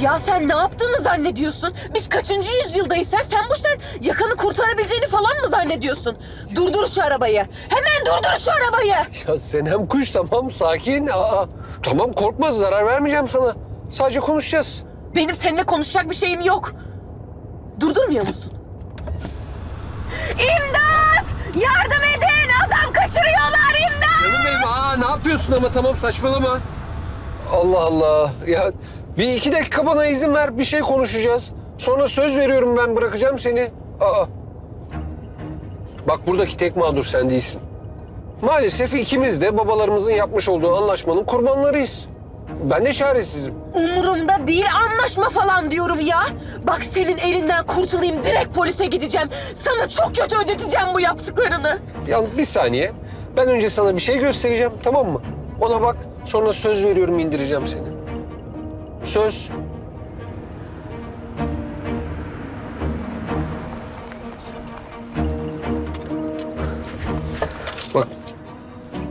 Ya sen ne yaptığını zannediyorsun? Biz kaçıncı yüzyıldayız sen? Sen bu işten yakanı kurtarabileceğini falan mı zannediyorsun? Durdur şu arabayı. Hemen durdur şu arabayı. Ya Senem kuş tamam sakin. Aa, tamam korkma zarar vermeyeceğim sana. Sadece konuşacağız. Benim seninle konuşacak bir şeyim yok. Durdurmuyor musun? İmdat! Yardım edin! Adam kaçırıyorlar imdat! Canım benim aa ne yapıyorsun ama tamam saçmalama. Allah Allah ya bir iki dakika bana izin ver bir şey konuşacağız. Sonra söz veriyorum ben bırakacağım seni. Aa. Bak buradaki tek mağdur sen değilsin. Maalesef ikimiz de babalarımızın yapmış olduğu anlaşmanın kurbanlarıyız. Ben de çaresizim. Umurumda değil anlaşma falan diyorum ya. Bak senin elinden kurtulayım direkt polise gideceğim. Sana çok kötü ödeteceğim bu yaptıklarını. Ya bir saniye. Ben önce sana bir şey göstereceğim tamam mı? Ona bak sonra söz veriyorum indireceğim seni. Söz. Bak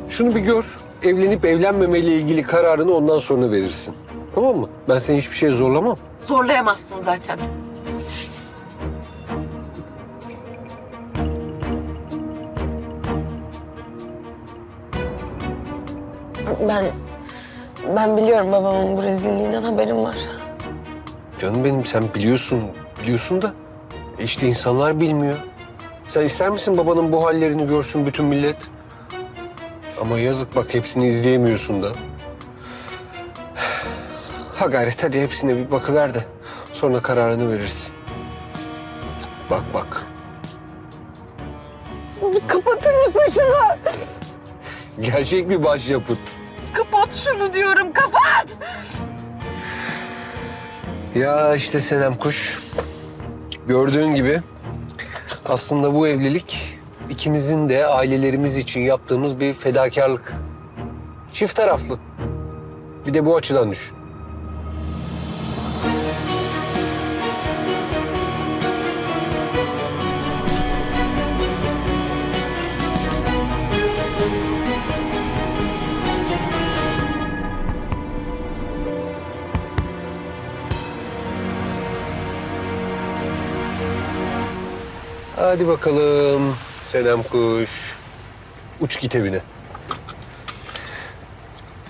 şunu bir gör. Evlenip evlenmemeyle ilgili kararını ondan sonra verirsin. Tamam mı? Ben seni hiçbir şeye zorlamam. Zorlayamazsın zaten. Ben ben biliyorum babamın bu rezilliğinden haberim var. Canım benim sen biliyorsun, biliyorsun da e işte insanlar bilmiyor. Sen ister misin babanın bu hallerini görsün bütün millet? Ama yazık bak hepsini izleyemiyorsun da. Ha gayret hadi hepsine bir bakıver de sonra kararını verirsin. Bak bak. Kapatır mısın şunu? Gerçek bir başyapıt. Şunu diyorum kapat. Ya işte Senem Kuş. Gördüğün gibi aslında bu evlilik ikimizin de ailelerimiz için yaptığımız bir fedakarlık. Çift taraflı. Bir de bu açıdan düşün. Hadi bakalım Senem Kuş. Uç git evine.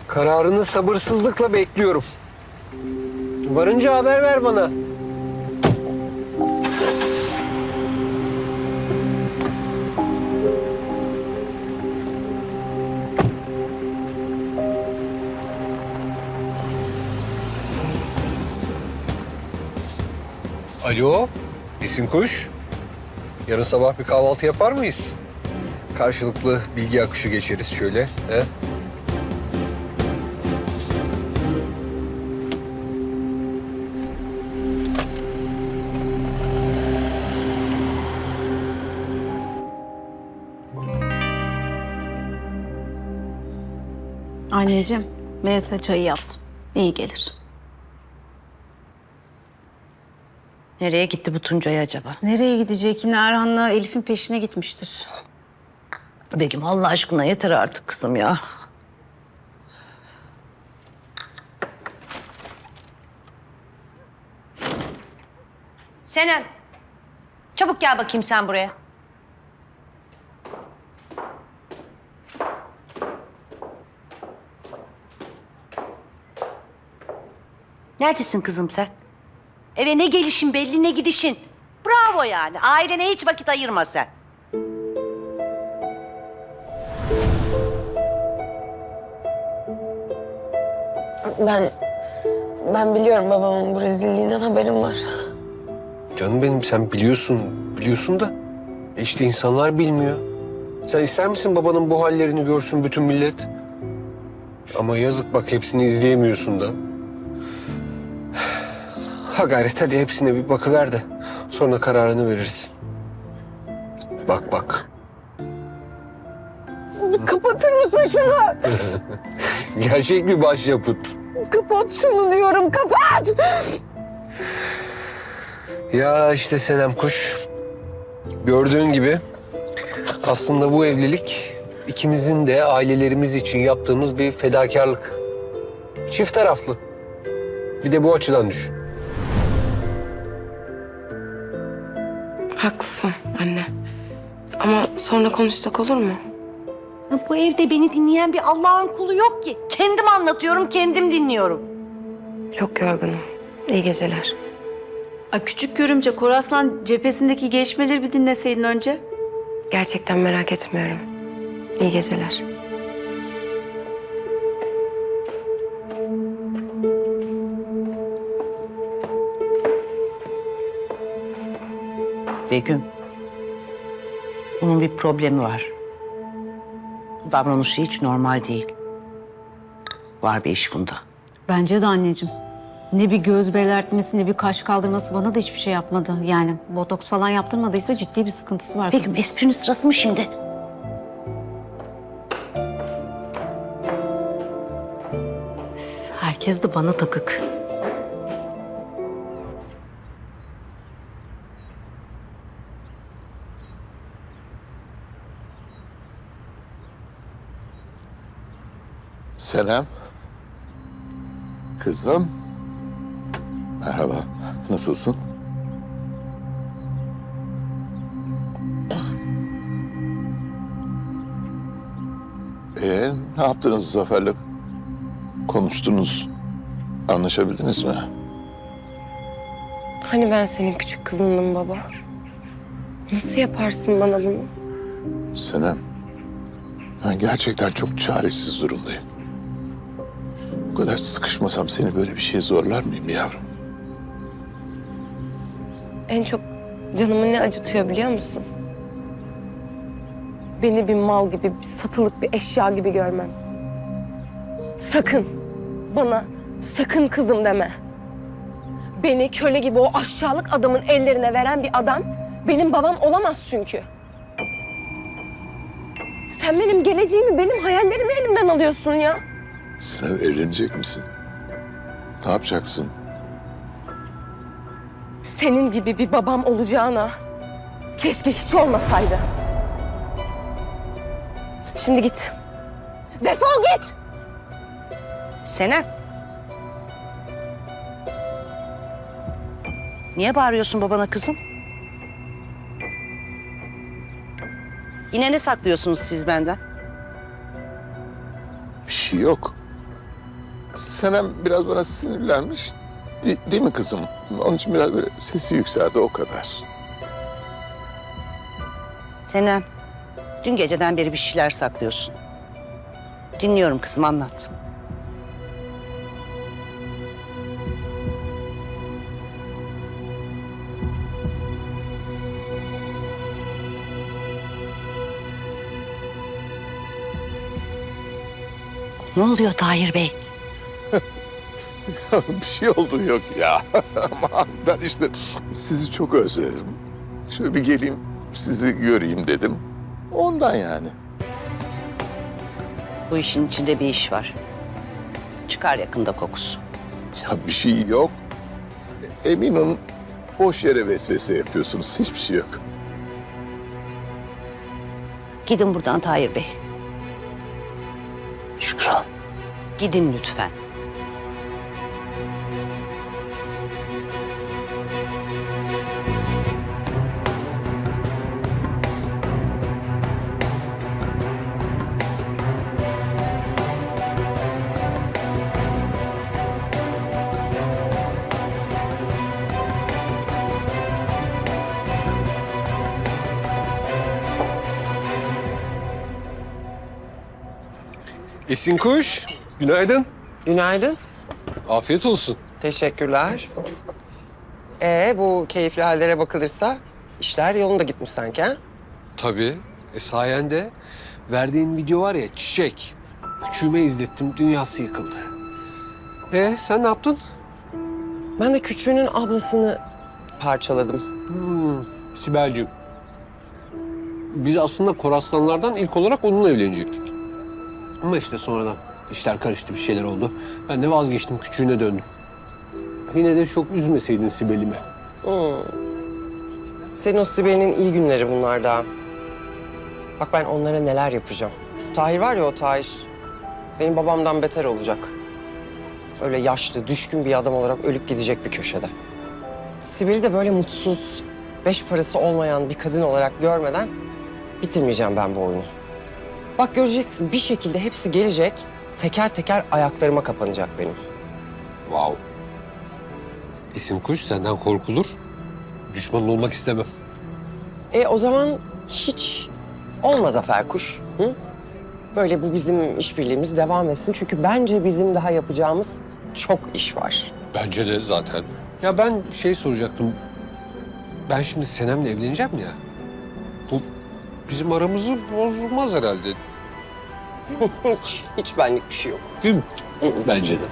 Kararını sabırsızlıkla bekliyorum. Varınca haber ver bana. Alo, Esin Kuş. Yarın sabah bir kahvaltı yapar mıyız? Karşılıklı bilgi akışı geçeriz şöyle. He? Anneciğim, Melisa çayı yaptım. İyi gelir. Nereye gitti bu Tuncay acaba? Nereye gidecek? Yine Erhan'la Elif'in peşine gitmiştir. Begüm Allah aşkına yeter artık kızım ya. Senem. Çabuk gel bakayım sen buraya. Neredesin kızım sen? Eve ne gelişin belli ne gidişin. Bravo yani. Ailene hiç vakit ayırma sen. Ben ben biliyorum babamın bu rezilliğinden haberim var. Canım benim sen biliyorsun, biliyorsun da e işte insanlar bilmiyor. Sen ister misin babanın bu hallerini görsün bütün millet? Ama yazık bak hepsini izleyemiyorsun da. Ha gayret hadi hepsine bir bakıver de sonra kararını verirsin. Bak bak. Kapatır mısın şunu? Gerçek bir başyapıt. Kapat şunu diyorum kapat. Ya işte Senem Kuş. Gördüğün gibi aslında bu evlilik ikimizin de ailelerimiz için yaptığımız bir fedakarlık. Çift taraflı. Bir de bu açıdan düşün. Haklısın anne. Ama sonra konuşsak olur mu? Ya Bu evde beni dinleyen bir Allah'ın kulu yok ki. Kendim anlatıyorum, kendim dinliyorum. Çok yorgunum. İyi geceler. Ay küçük görümce Koraslan cephesindeki gelişmeleri bir dinleseydin önce. Gerçekten merak etmiyorum. İyi geceler. Begüm. Bunun bir problemi var. Bu davranışı hiç normal değil. Var bir iş bunda. Bence de anneciğim. Ne bir göz belertmesi ne bir kaş kaldırması bana da hiçbir şey yapmadı. Yani botoks falan yaptırmadıysa ciddi bir sıkıntısı var Begüm esprinin sırası mı şimdi? Herkes de bana takık. Selam. Kızım. Merhaba. Nasılsın? Ee, ne yaptınız Zafer'le? Konuştunuz. Anlaşabildiniz mi? Hani ben senin küçük kızındım baba? Nasıl yaparsın bana bunu? Senem. Ben gerçekten çok çaresiz durumdayım. Kadar sıkışmasam seni böyle bir şeye zorlar mıyım yavrum? En çok canımı ne acıtıyor biliyor musun? Beni bir mal gibi, bir satılık bir eşya gibi görmem. Sakın bana sakın kızım deme. Beni köle gibi o aşağılık adamın ellerine veren bir adam benim babam olamaz çünkü. Sen benim geleceğimi, benim hayallerimi elimden alıyorsun ya. Senem evlenecek misin? Ne yapacaksın? Senin gibi bir babam olacağına keşke hiç olmasaydı. Şimdi git. Defol git. Senem. Niye bağırıyorsun babana kızım? Yine ne saklıyorsunuz siz benden? Bir şey yok. Senem biraz bana sinirlenmiş. De- değil mi kızım? Onun için biraz böyle sesi yükseldi o kadar. Senem, dün geceden beri bir şeyler saklıyorsun. Dinliyorum kızım anlat. Ne oluyor Tahir Bey? bir şey oldu yok ya. Ama ben işte sizi çok özledim. Şöyle bir geleyim sizi göreyim dedim. Ondan yani. Bu işin içinde bir iş var. Çıkar yakında kokusu. Ya bir şey yok. Emin olun boş yere vesvese yapıyorsunuz. Hiçbir şey yok. Gidin buradan Tahir Bey. Şükran. Gidin lütfen. Esin Kuş, günaydın. Günaydın. Afiyet olsun. Teşekkürler. Ee bu keyifli hallere bakılırsa işler yolunda gitmiş sanki ha? Tabii. E sayende verdiğin video var ya çiçek. Küçüğüme izlettim, dünyası yıkıldı. E sen ne yaptın? Ben de küçüğünün ablasını parçaladım. Hmm, Sibel'cim. Biz aslında Koraslanlardan ilk olarak onunla evlenecektik. Ama işte sonradan işler karıştı, bir şeyler oldu. Ben de vazgeçtim, küçüğüne döndüm. Yine de çok üzmeseydin Sibel'imi. Hmm. Senin o Sibel'in iyi günleri bunlar daha. Bak ben onlara neler yapacağım. Tahir var ya o Tahir. Benim babamdan beter olacak. Öyle yaşlı, düşkün bir adam olarak ölüp gidecek bir köşede. Sibel'i de böyle mutsuz, beş parası olmayan bir kadın olarak görmeden bitirmeyeceğim ben bu oyunu. Bak göreceksin bir şekilde hepsi gelecek, teker teker ayaklarıma kapanacak benim. Wow. İsim kuş senden korkulur. Düşmanın olmak istemem. E o zaman hiç olma Zafer Kuş. Hı? Böyle bu bizim işbirliğimiz devam etsin. Çünkü bence bizim daha yapacağımız çok iş var. Bence de zaten. Ya ben şey soracaktım. Ben şimdi Senem'le evleneceğim ya. Bu bizim aramızı bozmaz herhalde. Hiç, hiç benlik bir şey yok. Değil mi? Bence de.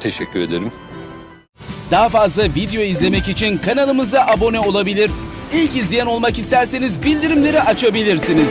Teşekkür ederim. Daha fazla video izlemek için kanalımıza abone olabilir. İlk izleyen olmak isterseniz bildirimleri açabilirsiniz.